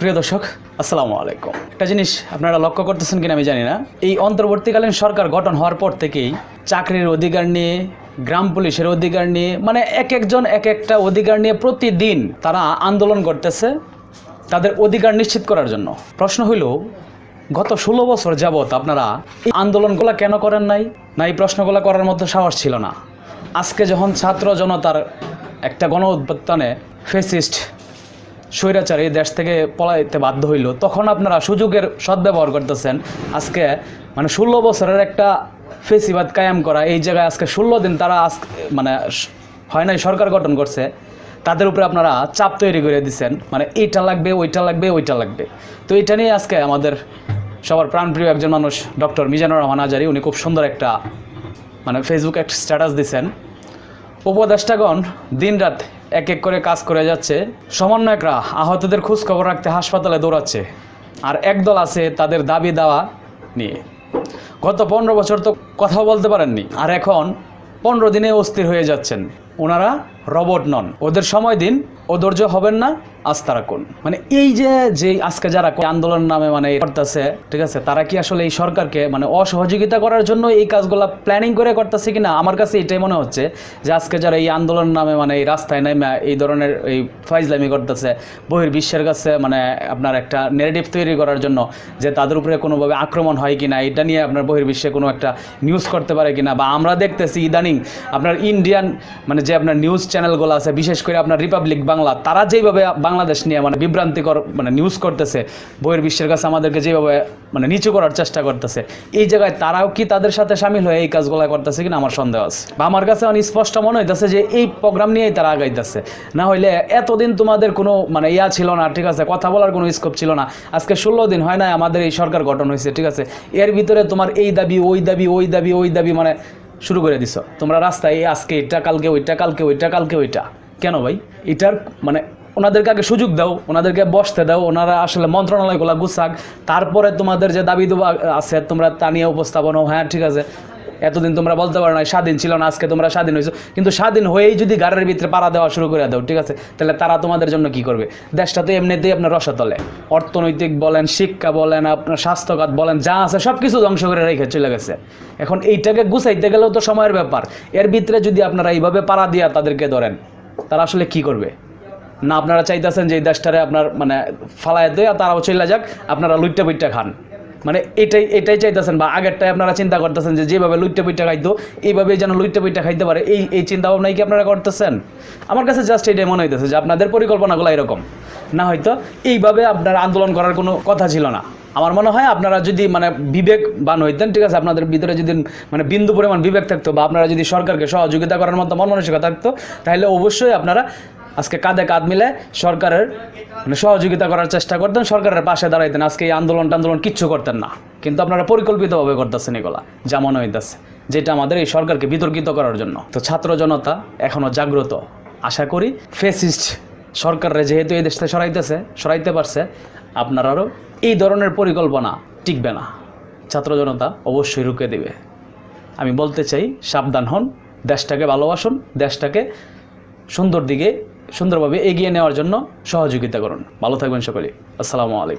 প্রিয় দর্শক, আসসালামু আলাইকুম। একটা জিনিস আপনারা লক্ষ্য করতেছেন কিনা আমি জানি না। এই অন্তর্বর্তীকালীন সরকার গঠন হওয়ার পর থেকেই চাকরির অধিকার নিয়ে, গ্রাম পুলিশের অধিকার নিয়ে মানে এক একজন এক একটা অধিকার নিয়ে প্রতিদিন তারা আন্দোলন করতেছে তাদের অধিকার নিশ্চিত করার জন্য। প্রশ্ন হইল, গত ষোলো বছর যাবৎ আপনারা এই আন্দোলনগুলো কেন করেন নাই? না, এই প্রশ্নগুলো করার মতো সাহস ছিল না। আজকে যখন ছাত্র জনতার একটা গণ উত্থানে ফেসিস্ট স্বৈরাচার এই দেশ থেকে পলাইতে বাধ্য হইল। তখন আপনারা সুযোগের সদ্ব্যবহার করতেছেন। আজকে মানে ষোলো বছরের একটা ফেসিবাদ কায়েম করা, এই জায়গায় আজকে ষোলো দিন তারা আজ মানে হয় নাই, সরকার গঠন করছে। তাদের উপরে আপনারা চাপ তৈরি করে দিচ্ছেন মানে এইটা লাগবে, ওইটা লাগবে ওইটা লাগবে। তো এটা নিয়ে আজকে আমাদের সবার প্রাণপ্রিয় একজন মানুষ, ডক্টর মিজানুর রহমান আজারি, উনি খুব সুন্দর একটা মানে ফেসবুক একটা স্ট্যাটাস দিছেন। উপদেষ্টাগণ দিনরাত এক এক করে কাজ করে যাচ্ছে। সমন্বয়করা আহতদের খোঁজখবর রাখতে হাসপাতালে দৌড়াচ্ছে আর একদল আছে তাদের দাবি দেওয়া নিয়ে। গত পনেরো বছর তো কথা বলতে পারেননি। আর এখন পনেরো দিনে অস্থির হয়ে যাচ্ছেন। ওনারা রবট নন। ওদের সময় দিন, ও ধৈর্য হবেন না, আস্থা রাখুন। মানে এই যে যে আজকে যারা আন্দোলন নামে মানে করতেছে, ঠিক আছে, তারা কি আসলে এই সরকারকে মানে অসহযোগিতা করার জন্য এই কাজগুলা প্ল্যানিং করে করতেছে কিনা? আমার কাছে এটাই মনে হচ্ছে যে, আজকে যারা এই আন্দোলন নামে মানে এই রাস্তায় নেমে এই ধরনের এই ফাইজলামি করতেছে, বহির্বিশ্বের কাছে মানে আপনার একটা নেগেটিভ তৈরি করার জন্য যে, তাদের উপরে কোনোভাবে আক্রমণ হয় কিনা, এটা নিয়ে আপনার বহির্বিশ্বে কোনো একটা নিউজ করতে পারে কিনা, বা আমরা দেখতেছি ইদানিং আপনার ইন্ডিয়ান মানে যে আপনার নিউজ চ্যানেলগুলো আছে, বিশেষ করে আপনার রিপাবলিক বাংলা তারা যেইভাবে বাংলাদেশ নিয়ে মানে বিভ্রান্তিকর মানে নিউজ করতেছে বহির্বিশ্বের কাছে আমাদেরকে যেভাবে মানে নিচু করার চেষ্টা করতেছে, এই জায়গায় তারাও কি তাদের সাথে সামিল হয়ে এই কাজগুলো করতেছে কিনা আমার সন্দেহ আছে। বা আমার কাছে অনেক স্পষ্ট মনে হইতেছে যে এই প্রোগ্রাম নিয়েই তারা আগাইতেছে। না হইলে এতদিন তোমাদের কোনো মানে ইয়া ছিল না, ঠিক আছে, কথা বলার কোনো স্কোপ ছিল না। আজকে ষোলো দিন হয় না আমাদের এই সরকার গঠন হয়েছে, ঠিক আছে। এর ভিতরে তোমার এই দাবি, ওই দাবি ওই দাবি ওই দাবি মানে শুরু করে দিছ। তোমরা রাস্তায় আজকে এটা, কালকে ওইটা কালকে ওইটা কালকে ওইটা। কেন ভাই? এটার মানে ওনাদেরকে আগে সুযোগ দাও, ওনাদেরকে বসতে দাও, ওনারা আসলে মন্ত্রণালয়গুলো গুছাক। তারপরে তোমাদের যে দাবি দাবা আছে, তোমরা তা নিয়ে উপস্থাপন হ্যাঁ ঠিক আছে। এতদিন তোমরা বলতে পারো না স্বাধীন ছিল না, আজকে তোমরা স্বাধীন হয়েছো। কিন্তু স্বাধীন হয়েই যদি গাড়ির ভিতরে পাড়া দেওয়া শুরু করে দাও, ঠিক আছে? তাহলে তারা তোমাদের জন্য কি করবে? দেশটা তো এমনিতেই আপনার রসাতলে। অর্থনৈতিক বলেন, শিক্ষা বলেন, আপনার স্বাস্থ্যখাত বলেন, যা আছে সব কিছু ধ্বংস করে রেখে চলে গেছে। এখন এইটাকে গুছাইতে গেলেও তো সময়ের ব্যাপার। এর ভিতরে যদি আপনারা এইভাবে পাড়া দিয়া তাদেরকে ধরেন, তারা আসলে কি করবে? না, আপনারা চাইতেছেন যে এই দেশটারে আপনার মানে ফালায় দেয় আর তারাও চলে যাক, আপনারা লুইট্টা পিঠটা খান। মানে এটাই এটাই চাইতেছেন বা আগেরটাই আপনারা চিন্তা করতেছেন যে যেভাবে লুইট্টা পিঠটা খাইতো এইভাবে যেন লুইট্টা পিঠটা খাইতে পারে। এই এই চিন্তা ভাবনাই কি আপনারা করতেছেন? আমার কাছে জাস্ট এটাই মনে হইতেছে যে আপনাদের পরিকল্পনাগুলো এরকম। না হয়তো এইভাবে আপনার আন্দোলন করার কোনো কথা ছিল না। আমার মনে হয় আপনারা যদি মানে বিবেকবান হইতেন, ঠিক আছে, আপনাদের ভিতরে যদি মানে বিন্দু পরিমাণ বিবেক থাকতো বা আপনারা যদি সরকারকে সহযোগিতা করার মতো মন মানসিকতা থাকতো, তাহলে অবশ্যই আপনারা আজকে কাঁধে কাঁধ মিলে সরকারের মানে সহযোগিতা করার চেষ্টা করতেন, সরকারের পাশে দাঁড়াইতেন। আজকে এই আন্দোলন টান্দোলন কিচ্ছু করতেন না। কিন্তু আপনারা পরিকল্পিতভাবে করতেছেন এগুলা, যা মনে হইতেছে, যেটা আমাদের এই সরকারকে বিতর্কিত করার জন্য। তো ছাত্র জনতা এখনও জাগ্রত। আশা করি ফেসিস্ট সরকাররা যেহেতু এই দেশটা সরাইতেছে, সরাইতে পারছে, আপনারারও এই ধরনের পরিকল্পনা টিকবে না। ছাত্র জনতা অবশ্যই রুখে দেবে। আমি বলতে চাই, সাবধান হন, দেশটাকে ভালোবাসুন, দেশটাকে সুন্দর দিকে সুন্দরভাবে এগিয়ে নেওয়ার জন্য সহযোগিতা করুন। ভালো থাকবেন সকলে আসসালামু আলাইকুম।